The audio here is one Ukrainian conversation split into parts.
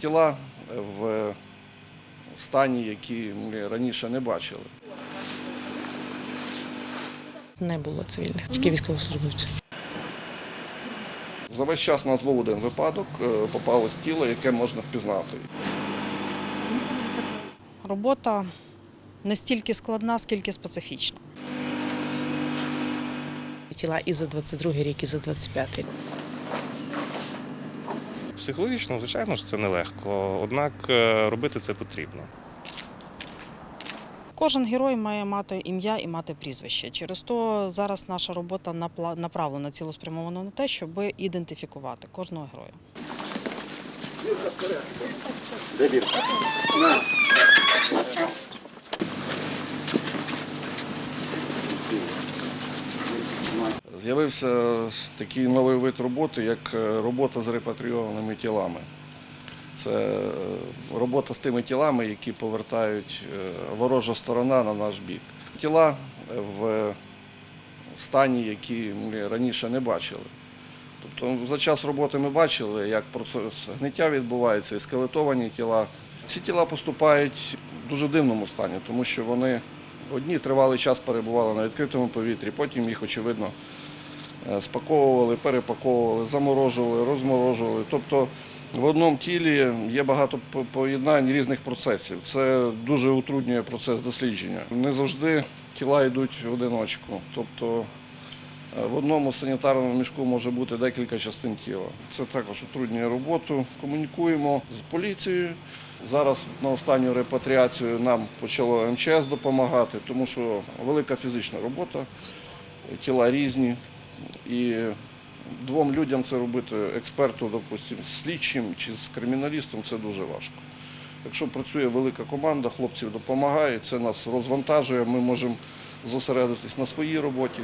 тіла в стані, які ми раніше не бачили. Не було цивільних, тільки військовослужбовців. За весь час у нас був один випадок, е, попалось тіло, яке можна впізнати. Робота не стільки складна, скільки специфічна. Тіла і за 22 рік, і за 25 Психологічно, звичайно ж, це нелегко, однак е, робити це потрібно. Кожен герой має мати ім'я і мати прізвище. Через то зараз наша робота направлена цілеспрямовано на те, щоб ідентифікувати кожного героя. З'явився такий новий вид роботи, як е, робота з репатріованими тілами. Це е, робота з тими тілами, які повертають е, ворожа сторона на наш бік. Тіла в стані, які ми раніше не бачили. Тобто за час роботи ми бачили, як процес гниття відбувається, і скелетовані тіла. Ці тіла поступають в дуже дивному стані, тому що вони одні тривалий час перебували на відкритому повітрі, потім їх, очевидно, спаковували, перепаковували, заморожували, розморожували. Тобто в одному тілі є багато поєднань різних процесів. Це дуже утруднює процес дослідження. Не завжди тіла йдуть в одиночку. Тобто Е, в одному санітарному мішку може бути декілька частин тіла. Це також утруднює роботу. Комунікуємо з поліцією. Зараз на останню репатріацію нам почало МЧС допомагати, тому що велика фізична робота, тіла різні. І двом людям це робити, експерту, допустимо, слідчим чи з криміналістом, це дуже важко. Якщо працює велика команда, хлопців допомагає, це нас розвантажує, ми можемо зосередитись на своїй роботі.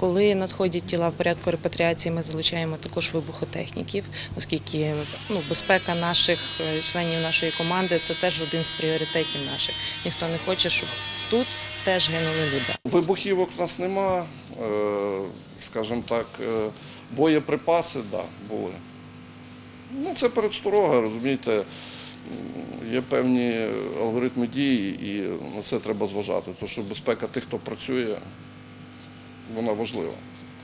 Коли надходять тіла в порядку репатріації, ми залучаємо також вибухотехніків, оскільки ну, безпека наших е, членів нашої команди це теж один з пріоритетів наших. Ніхто не хоче, щоб тут теж гинули люди. Вибухівок в нас нема, е, скажімо так, е, боєприпаси, да, були. Ну, це передсторога, розумієте, є певні алгоритми дії, і на це треба зважати. Тому що безпека тих, хто працює, вона важлива.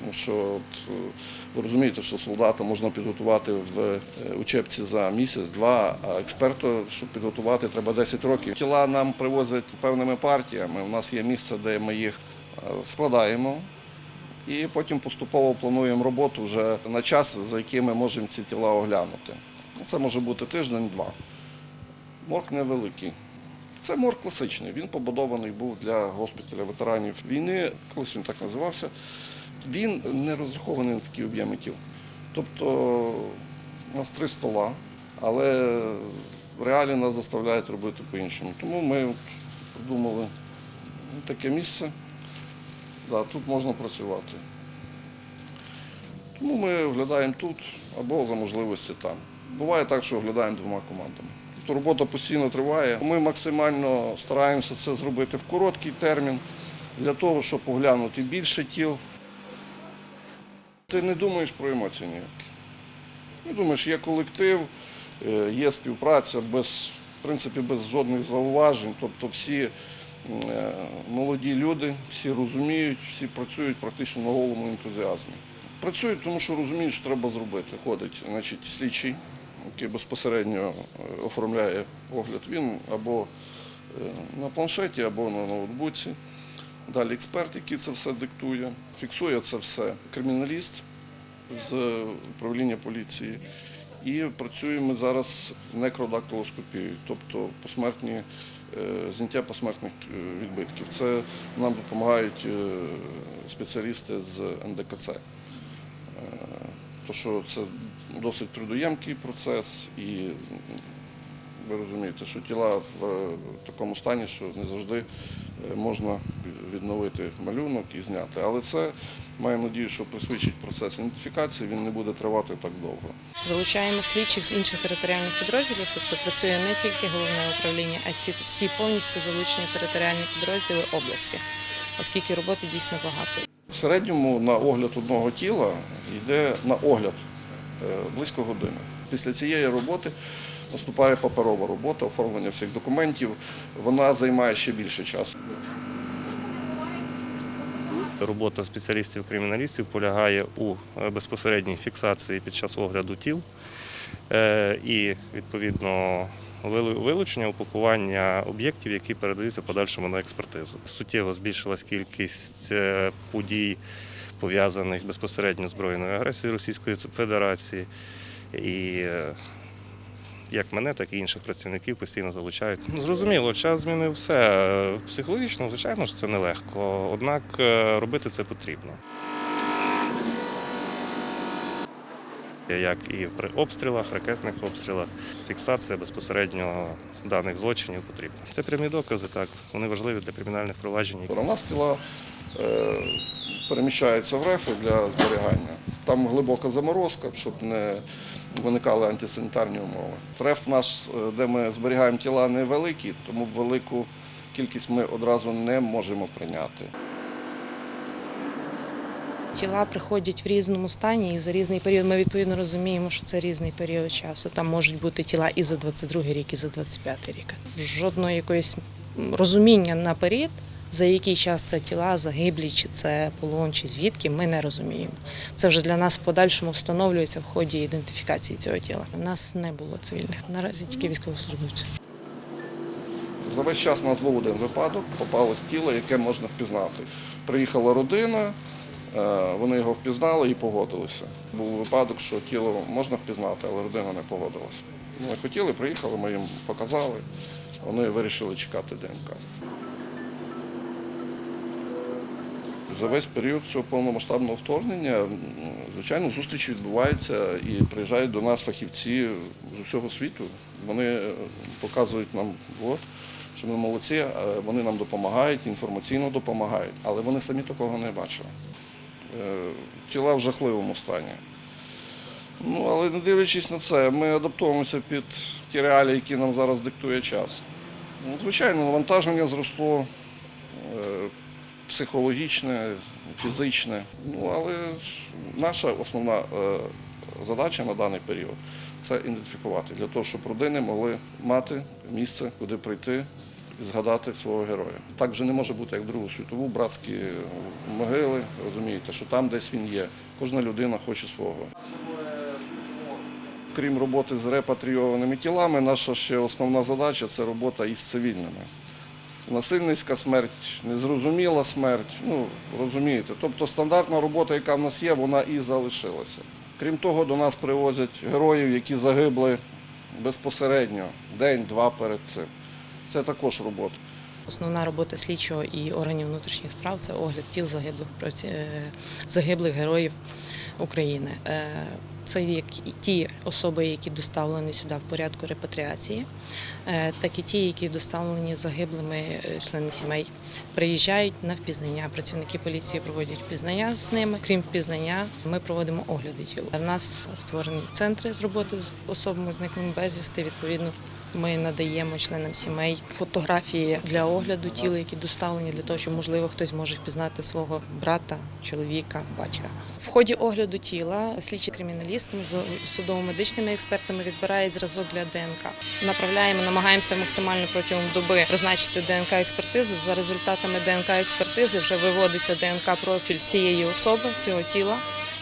Тому що от, е, ви розумієте, що солдата можна підготувати в е, учебці за місяць-два, а експерту, щоб підготувати, треба 10 років. Тіла нам привозять певними партіями. У нас є місце, де ми їх е, складаємо. І потім поступово плануємо роботу вже на час, за який ми можемо ці тіла оглянути. Це може бути тиждень-два. Морг невеликий. Це морг класичний. Він побудований був для госпіталя ветеранів війни, колись він так називався. Він не розрахований на такі об'єми тіл. Тобто у нас три стола, але реалії нас заставляють робити по-іншому. Тому ми придумали таке місце. Да, тут можна працювати. Тому ми оглядаємо тут або за можливості там. Буває так, що оглядаємо двома командами. Тобто робота постійно триває. Ми максимально стараємося це зробити в короткий термін для того, щоб оглянути більше тіл. Ти не думаєш про емоції ніякі. Не думаєш, є колектив, е, є співпраця без, в принципі, без жодних зауважень. Тобто всі е, молоді люди, всі розуміють, всі працюють практично на голому ентузіазмі. Працюють, тому що розуміють, що треба зробити. Ходить значить, слідчий, який безпосередньо е, оформляє огляд. Він або е, на планшеті, або на ноутбуці. Далі експерт, який це все диктує, фіксує це все криміналіст з управління поліції. І працюємо зараз некродактилоскопією, тобто посмертні, е, зняття посмертних е, відбитків. Це нам допомагають е, спеціалісти з НДКЦ. Е, То що це досить трудоємкий процес, і ви розумієте, що тіла в е, такому стані, що не завжди е, можна відновити малюнок і зняти. Але це маємо надію, що пришвидшить процес ідентифікації, він не буде тривати так довго. Залучаємо слідчих з інших територіальних підрозділів, тобто працює не тільки головне управління, а всі, всі повністю залучені територіальні підрозділи області, оскільки роботи дійсно багато. В середньому на огляд одного тіла йде на огляд е, близько години. Після цієї роботи наступає паперова робота, оформлення всіх документів. Вона займає ще більше часу. Робота спеціалістів-криміналістів полягає у е, безпосередній фіксації під час огляду тіл е, і відповідно вилучення упакування об'єктів, які передаються подальшому на експертизу. Суттєво збільшилась кількість е, подій, пов'язаних безпосередньо з збройною агресією Російської Федерації. І е, як мене, так і інших працівників постійно залучають. Ну, Зрозуміло, час змінив все. Е, Психологічно, звичайно ж, це нелегко. Однак робити це потрібно. Як і при обстрілах, ракетних обстрілах, фіксація безпосередньо даних злочинів потрібна. Це прямі докази, так, вони важливі для кримінальних проваджень. У нас тіла е, переміщаються в рефи для зберігання. Там глибока заморозка, щоб не виникали антисанітарні умови. Реф наш, е, де ми зберігаємо тіла, невеликий, тому велику кількість ми одразу не можемо прийняти. Тіла приходять в різному стані і за різний період. Ми відповідно розуміємо, що це різний період часу. Там можуть бути тіла і за 22 рік, і за 25 рік. Жодного якогось м, розуміння наперед, за який час це тіла загиблі, чи це полон, чи звідки, ми не розуміємо. Це вже для нас в подальшому встановлюється в ході ідентифікації цього тіла. У нас не було цивільних, наразі тільки військовослужбовці. За весь час у нас був один випадок, попалось тіло, яке можна впізнати. Приїхала родина, вони його впізнали і погодилися. Був випадок, що тіло можна впізнати, але родина не погодилася. Вони хотіли, приїхали, ми їм показали, вони вирішили чекати ДНК. За весь період цього повномасштабного вторгнення, звичайно, зустрічі відбуваються і приїжджають до нас фахівці з усього світу. Вони е, показують нам, от, що ми молодці, е, вони нам допомагають, інформаційно допомагають, але вони самі такого не бачили. Е, Тіла в жахливому стані. Ну, але не дивлячись на це, ми адаптуємося під ті реалії, які нам зараз диктує час. Ну, звичайно, навантаження зросло. е, психологічне, фізичне. Ну, але наша основна е, задача на даний період це ідентифікувати для того, щоб родини могли мати місце, куди прийти і згадати свого героя. Так вже не може бути, як Другу світову, братські могили, розумієте, що там десь він є. Кожна людина хоче свого. Крім роботи з репатрійованими тілами, наша ще основна задача це робота із цивільними. Насильницька смерть, незрозуміла смерть, ну розумієте. Тобто стандартна робота, яка в нас є, вона і залишилася. Крім того, до нас привозять героїв, які загибли безпосередньо день-два перед цим. Це також робота. Основна робота слідчого і органів внутрішніх справ це огляд тіл загиблих е, загиблих героїв України. Е, Це як ті особи, які доставлені сюди в порядку репатріації, е, так і ті, які доставлені загиблими члени сімей. Приїжджають на впізнання. Працівники поліції проводять впізнання з ними. Крім впізнання, ми проводимо огляди тіл. У нас створені центри з роботи з особами зниклими безвісти. Відповідно, ми надаємо членам сімей фотографії для огляду тіла, які доставлені для того, щоб можливо хтось може впізнати свого брата, чоловіка, батька. В ході огляду тіла слідчі криміналістами з судово-медичними експертами відбирають зразок для ДНК. Направляємо, намагаємося максимально протягом доби призначити ДНК експертизу. За результатами ДНК експертизи вже виводиться ДНК профіль цієї особи, цього тіла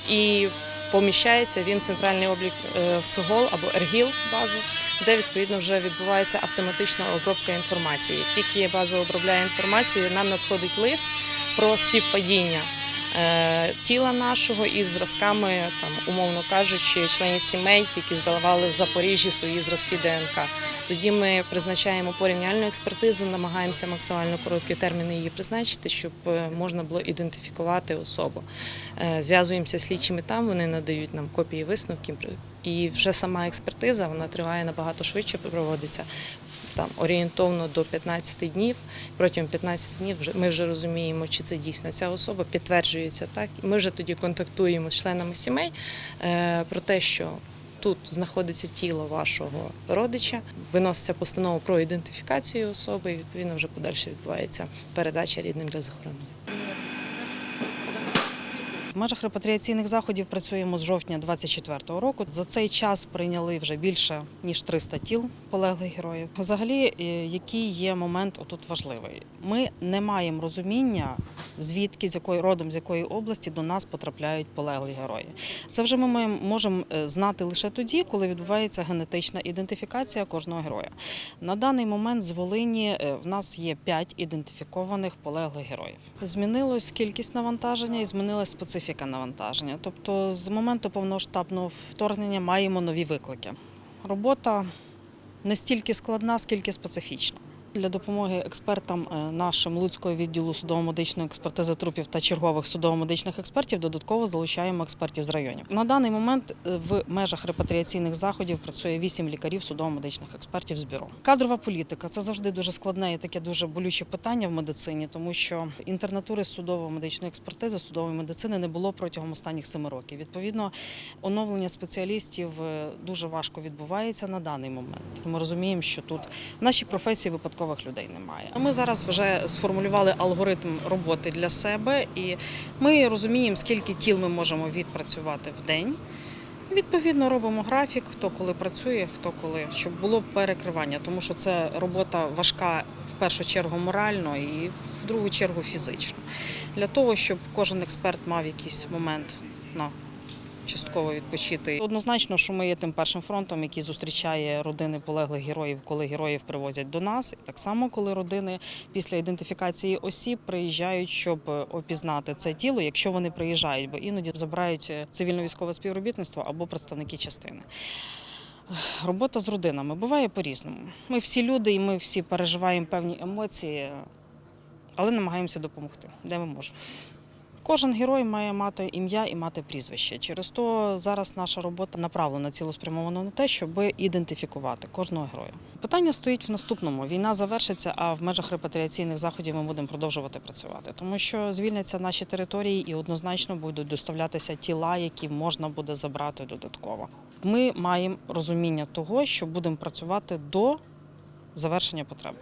і поміщається він центральний облік е, в ЦОГОЛ або ЕРГІЛ базу, де відповідно вже відбувається автоматична обробка інформації. Тільки база обробляє інформацію, нам надходить лист про співпадіння тіла нашого із зразками, там умовно кажучи, членів сімей, які здавали в Запоріжжі свої зразки ДНК. Тоді ми призначаємо порівняльну експертизу, намагаємося максимально короткі терміни її призначити, щоб е, можна було ідентифікувати особу. Е, Зв'язуємося з слідчими там, вони надають нам копії висновків. І вже сама експертиза вона триває набагато швидше, проводиться там орієнтовно до 15 днів. Протягом 15 днів ми вже розуміємо, чи це дійсно ця особа підтверджується так. Ми вже тоді контактуємо з членами сімей е, про те, що. Тут знаходиться тіло вашого родича, виноситься постанова про ідентифікацію особи, і відповідно вже подальше відбувається передача рідним для захоронення. Межах репатріаційних заходів працюємо з жовтня 24-го року. За цей час прийняли вже більше ніж 300 тіл полеглих героїв. Взагалі, е, який є момент отут важливий. Ми не маємо розуміння, звідки з якої родом, з якої області до нас потрапляють полеглі герої. Це вже ми можемо е, знати лише тоді, коли відбувається генетична ідентифікація кожного героя. На даний момент з Волині е, в нас є 5 ідентифікованих полеглих героїв. Змінилась кількість навантаження і змінилась специфіка навантаження. Тобто, з моменту повноштабного вторгнення маємо нові виклики. Робота не стільки складна, скільки специфічна. Для допомоги експертам е, нашим Луцького відділу судово-медичної експертизи трупів та чергових судово-медичних експертів додатково залучаємо експертів з районів. На даний момент е, в межах репатріаційних заходів працює вісім лікарів судово-медичних експертів з бюро. Кадрова політика це завжди дуже складне і таке дуже болюче питання в медицині, тому що інтернатури судово-медичної експертизи, судової медицини не було протягом останніх семи років. Відповідно, оновлення спеціалістів е, дуже важко відбувається на даний момент. Ми розуміємо, що тут в нашій професії випадкових людей немає. Ми зараз вже сформулювали алгоритм роботи для себе, і ми розуміємо, скільки тіл ми можемо відпрацювати в день. Відповідно, робимо графік, хто коли працює, хто коли, щоб було перекривання, тому що це робота важка в першу чергу морально і в другу чергу фізично. Для того, щоб кожен експерт мав якийсь момент на частково відпочити. Однозначно, що ми є тим першим фронтом, який зустрічає родини полеглих героїв, коли героїв привозять до нас. І так само, коли родини після ідентифікації осіб приїжджають, щоб опізнати це тіло, якщо вони приїжджають, бо іноді забирають цивільно-військове співробітництво або представники частини. Робота з родинами буває по-різному. Ми всі люди, і ми всі переживаємо певні емоції, але намагаємося допомогти, де ми можемо. Кожен герой має мати ім'я і мати прізвище. Через то зараз наша робота направлена цілеспрямовано на те, щоб ідентифікувати кожного героя. Питання стоїть в наступному: війна завершиться, а в межах репатріаційних заходів ми будемо продовжувати працювати, тому що звільняться наші території і однозначно будуть доставлятися тіла, які можна буде забрати додатково. Ми маємо розуміння того, що будемо працювати до завершення потреби.